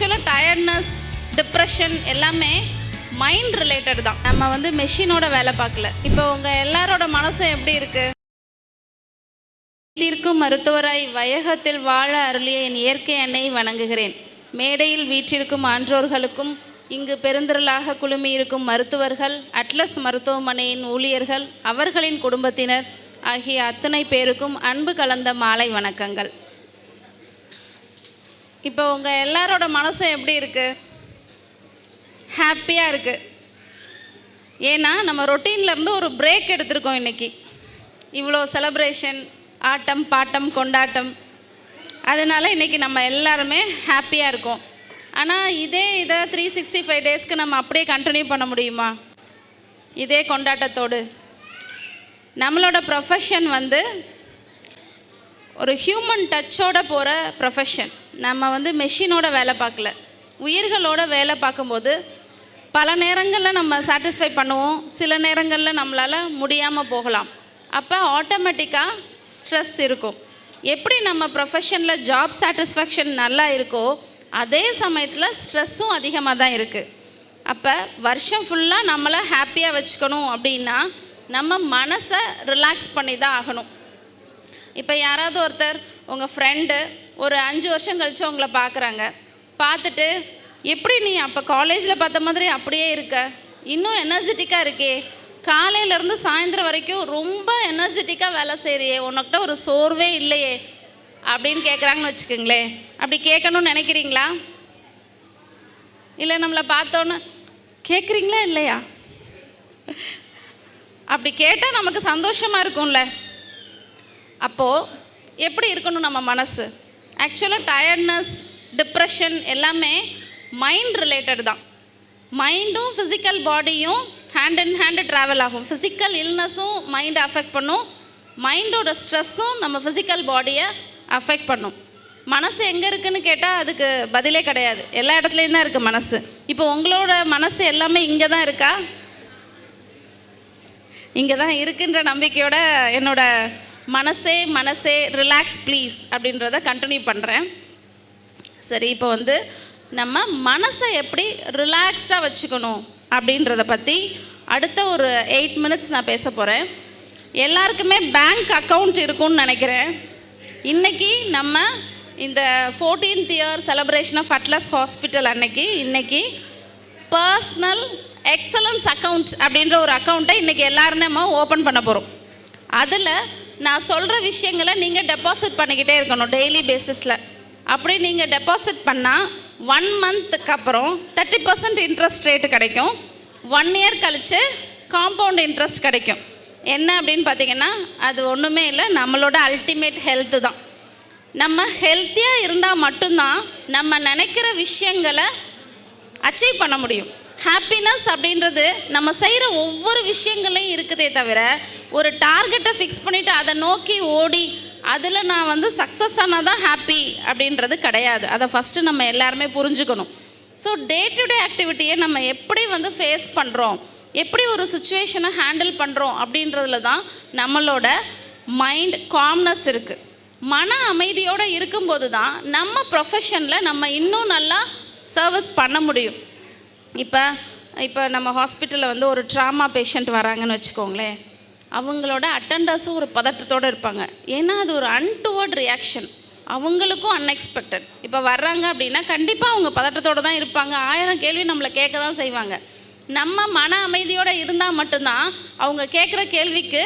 ஆக்சுவலாக tiredness depression எல்லாமே mind related தான். நம்ம வந்து மெஷினோட வேலை பார்க்கல. இப்போ உங்கள் எல்லாரோட மனசும் எப்படி இருக்கு? வீட்டிற்கும் மருத்துவராய் வயகத்தில் வாழ அருளிய என் இயற்கை எண்ணெய் வணங்குகிறேன். மேடையில் வீற்றிருக்கும் ஆன்றோர்களுக்கும் இங்கு பெருந்திரளாக குழுமியிருக்கும் மருத்துவர்கள் அட்லஸ் மருத்துவமனையின் ஊழியர்கள் அவர்களின் குடும்பத்தினர் ஆகிய அத்தனை பேருக்கும் அன்பு கலந்த மாலை வணக்கங்கள். இப்போ உங்கள் எல்லாரோட மனசும் எப்படி இருக்குது ஹாப்பியாக இருக்குது ஏன்னா நம்ம ரொட்டீன்லேருந்து ஒரு பிரேக் எடுத்திருக்கோம் இன்றைக்கி இவ்வளோ செலப்ரேஷன் ஆட்டம் பாட்டம் கொண்டாட்டம். அதனால இன்றைக்கி நம்ம எல்லாருமே ஹாப்பியாக இருக்கோம். ஆனால் இதே இதை த்ரீ சிக்ஸ்டி ஃபைவ் டேஸ்க்கு நம்ம அப்படியே கண்டினியூ பண்ண முடியுமா? இதே கொண்டாட்டத்தோடு. நம்மளோட ப்ரொஃபஷன் வந்து ஒரு ஹியூமன் டச்சோட போகிற ப்ரொஃபஷன் நம்ம வந்து மெஷினோட வேலை பார்க்கல. உயிர்களோட வேலை பார்க்கும்போது பல நேரங்களில் நம்ம சாட்டிஸ்ஃபை பண்ணுவோம். சில நேரங்களில் நம்மளால் முடியாமல் போகலாம். அப்போ ஆட்டோமேட்டிக்காக ஸ்ட்ரெஸ் இருக்கும். எப்படி நம்ம ப்ரொஃபஷனில் ஜாப் சாட்டிஸ்ஃபேக்ஷன் நல்லா இருக்கோ அதே சமயத்தில் ஸ்ட்ரெஸ்ஸும் அதிகமாக தான் இருக்குது அப்போ வருஷம் ஃபுல்லாக நம்மளை ஹாப்பியாக வச்சுக்கணும் அப்படின்னா நம்ம மனசை ரிலாக்ஸ் பண்ணி தான் ஆகணும். இப்போ யாராவது ஒருத்தர் உங்கள் ஃப்ரெண்டு ஒரு அஞ்சு வருஷம் கழித்து உங்களை பார்க்குறாங்க. பார்த்துட்டு எப்படி நீ அப்போ காலேஜில் பார்த்த மாதிரி அப்படியே இருக்க? இன்னும் எனர்ஜெட்டிக்காக இருக்கே. காலையிலேருந்து சாயந்தரம் வரைக்கும் ரொம்ப எனர்ஜெட்டிக்காக வேலை செய்கிறியே உனக்கிட்ட ஒரு சோர்வே இல்லையே. அப்படின்னு கேட்குறாங்கன்னு வச்சுக்கோங்களேன். அப்படி கேட்கணும்னு நினைக்கிறீங்களா? இல்லை நம்மளை பார்த்தோன்னு கேட்குறீங்களா இல்லையா? அப்படி கேட்டால் நமக்கு சந்தோஷமாக இருக்கும்ல. அப்போது எப்படி இருக்கணும் நம்ம மனசு? ஆக்சுவலாக டயர்ட்னஸ் டிப்ரெஷன் எல்லாமே மைண்ட் ரிலேட்டட் தான். மைண்டும் ஃபிசிக்கல் பாடியும் ஹேண்ட் அண்ட் ஹேண்டு ட்ராவல் ஆகும். ஃபிசிக்கல் இல்னஸும் மைண்டை அஃபெக்ட் பண்ணும். மைண்டோட ஸ்ட்ரெஸ்ஸும் நம்ம ஃபிசிக்கல் பாடியை அஃபெக்ட் பண்ணும். மனசு எங்கே இருக்குதுன்னு கேட்டால் அதுக்கு பதிலே கிடையாது. எல்லா இடத்துலையும் தான் இருக்குது மனசு. இப்போ உங்களோட மனசு எல்லாமே இங்கே தான் இருக்கா? இங்கே தான் இருக்குன்ற நம்பிக்கையோட என்னோட மனசே மனசே ரிலாக்ஸ் ப்ளீஸ் அப்படின்றத கண்டினியூ பண்ணுறேன் சரி இப்போ வந்து நம்ம மனசை எப்படி ரிலாக்ஸ்டாக வச்சுக்கணும் அப்படின்றத பற்றி அடுத்த ஒரு எயிட் மினிட்ஸ் நான் பேச போகிறேன் எல்லாருக்குமே பேங்க் அக்கௌண்ட் இருக்கும்னு நினைக்கிறேன். இன்றைக்கி நம்ம இந்த fourteenth year celebration of Atlas hospital அன்னைக்கு இன்றைக்கி பர்சனல் எக்ஸலன்ஸ் அக்கௌண்ட் அப்படின்ற ஒரு அக்கௌண்ட்டை இன்றைக்கி எல்லாருமே நம்ம ஓப்பன் பண்ண போகிறோம் அதில் நான் சொல்கிற விஷயங்களை நீங்கள் டெபாசிட் பண்ணிக்கிட்டே இருக்கணும் டெய்லி பேசிஸில் அப்படி நீங்கள் டெபாசிட் பண்ணால் ஒன் மந்த்துக்கு அப்புறம் தேர்ட்டி பர்சன்ட் இன்ட்ரெஸ்ட் ரேட்டு கிடைக்கும். ஒன் இயர் கழித்து காம்பவுண்ட் இன்ட்ரெஸ்ட் கிடைக்கும். என்ன அப்படின்னு பார்த்தீங்கன்னா அது ஒன்றுமே இல்லை நம்மளோட அல்டிமேட் ஹெல்த்து தான். நம்ம ஹெல்த்தியாக இருந்தால் மட்டும்தான் நம்ம நினைக்கிற விஷயங்களை அச்சீவ் பண்ண முடியும். ஹாப்பினஸ் அப்படின்றது நம்ம செய்கிற ஒவ்வொரு விஷயங்களையும் இருக்குதே தவிர ஒரு டார்கெட்டை ஃபிக்ஸ் பண்ணிவிட்டு அதை நோக்கி ஓடி அதில் நான் வந்து சக்ஸஸ் ஆனால் தான் ஹாப்பி அப்படின்றது கிடையாது. அதை ஃபஸ்ட்டு நம்ம எல்லாருமே புரிஞ்சுக்கணும். ஸோ டே டு டே ஆக்டிவிட்டியை நம்ம எப்படி வந்து ஃபேஸ் பண்ணுறோம் எப்படி ஒரு சுச்சுவேஷனை ஹேண்டில் பண்ணுறோம் அப்படின்றதுல தான் நம்மளோட மைண்ட் காம்னஸ் இருக்குது மன அமைதியோடு இருக்கும்போது தான் நம்ம ப்ரொஃபஷனில் நம்ம இன்னும் நல்லா சர்வீஸ் பண்ண முடியும். இப்போ இப்போ நம்ம ஹாஸ்பிட்டலில் வந்து ஒரு ட்ராமா பேஷண்ட் வராங்கன்னு வச்சுக்கோங்களேன். அவங்களோட அட்டண்டர்ஸும் ஒரு பதட்டத்தோடு இருப்பாங்க. ஏன்னா அது ஒரு அன்டுவர்ட் ரியாக்ஷன் அவங்களுக்கும் அன்எக்ஸ்பெக்டட் இப்போ வர்றாங்க அப்படின்னா கண்டிப்பாக அவங்க பதட்டத்தோடு தான் இருப்பாங்க. ஆயிரம் கேள்வி நம்மளை கேட்க தான் செய்வாங்க. நம்ம மன அமைதியோடு இருந்தால் மட்டும்தான் அவங்க கேட்குற கேள்விக்கு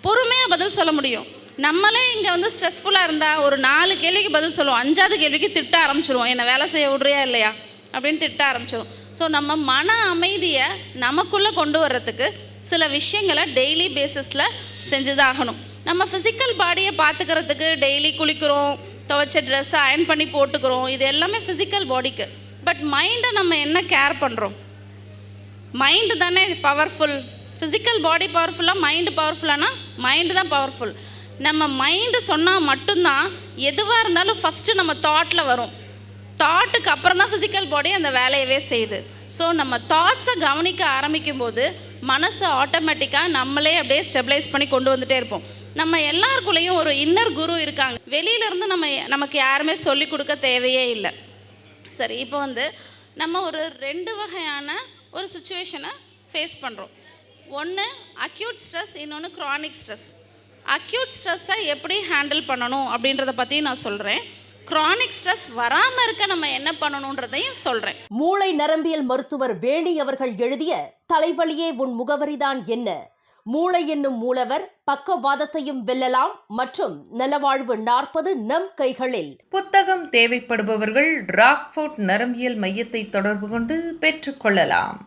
பொறுமையாக பதில் சொல்ல முடியும். நம்மளே இங்கே வந்து ஸ்ட்ரெஸ்ஃபுல்லாக இருந்தால் ஒரு நாலு கேள்விக்கு பதில் சொல்லுவோம். அஞ்சாவது கேள்விக்கு திட்ட ஆரம்பிச்சிருவோம். என்னை வேலை செய்ய விட்றியா இல்லையா? அப்படின்னு திட்ட ஆரம்பிச்சிடும் ஸோ நம்ம மன அமைதியை நமக்குள்ளே கொண்டு வர்றதுக்கு சில விஷயங்களை டெய்லி பேசிஸில் செஞ்சு தான் ஆகணும் நம்ம ஃபிசிக்கல் பாடியை பார்த்துக்கிறதுக்கு டெய்லி குளிக்கிறோம் துவைச்ச ட்ரெஸ்ஸை அயன் பண்ணி போட்டுக்கிறோம் இது எல்லாமே ஃபிசிக்கல் பாடிக்கு பட் மைண்டை நம்ம என்ன கேர் பண்ணுறோம் மைண்டு தானே பவர்ஃபுல் ஃபிசிக்கல் பாடி பவர்ஃபுல்லாக மைண்டு பவர்ஃபுல்லானா மைண்டு தான் பவர்ஃபுல் நம்ம மைண்டு சொன்னால் மட்டும்தான் எதுவாக இருந்தாலும் ஃபஸ்ட்டு நம்ம தாட்டில் வரும். தாட்டுக்கு அப்புறம் தான் ஃபிசிக்கல் பாடி அந்த வேலையவே செய்யுது. ஸோ நம்ம தாட்ஸை கவனிக்க ஆரம்பிக்கும் போது மனசை ஆட்டோமேட்டிக்காக நம்மளே அப்படியே ஸ்டெபிலைஸ் பண்ணி கொண்டு வந்துட்டே இருப்போம். நம்ம எல்லாருக்குள்ளேயும் ஒரு இன்னர் குரு இருக்காங்க. வெளியிலேருந்து நம்ம நமக்கு யாருமே சொல்லி கொடுக்க தேவையே இல்லை. சரி இப்போ வந்து நம்ம ஒரு ரெண்டு வகையான ஒரு சுச்சுவேஷனை ஃபேஸ் பண்ணுறோம் ஒன்று அக்யூட் ஸ்ட்ரெஸ் இன்னொன்று க்ரானிக் ஸ்ட்ரெஸ் அக்யூட் ஸ்ட்ரெஸ்ஸை எப்படி ஹேண்டில் பண்ணணும் அப்படின்றத பற்றி நான் சொல்கிறேன் க்ரானிக் ஸ்ட்ரெஸ் வராமல் இருக்க நம்ம என்ன பண்ணணுன்றதையும் சொல்கிறேன் மூளை நரம்பியல் மருத்துவர் வேணி அவர்கள் எழுதிய தலைவலியே உன் முகவரிதான் என்ன? மூளை என்னும் மூலவர் பக்கவாதத்தையும் வெல்லலாம் மற்றும் நலவாழ்வு நாற்பது நம் கைகளில். புத்தகம் தேவைப்படுபவர்கள் ராக்ஃபோர்ட் நரம்பியல் மையத்தை தொடர்பு கொண்டு பெற்றுக்கொள்ளலாம்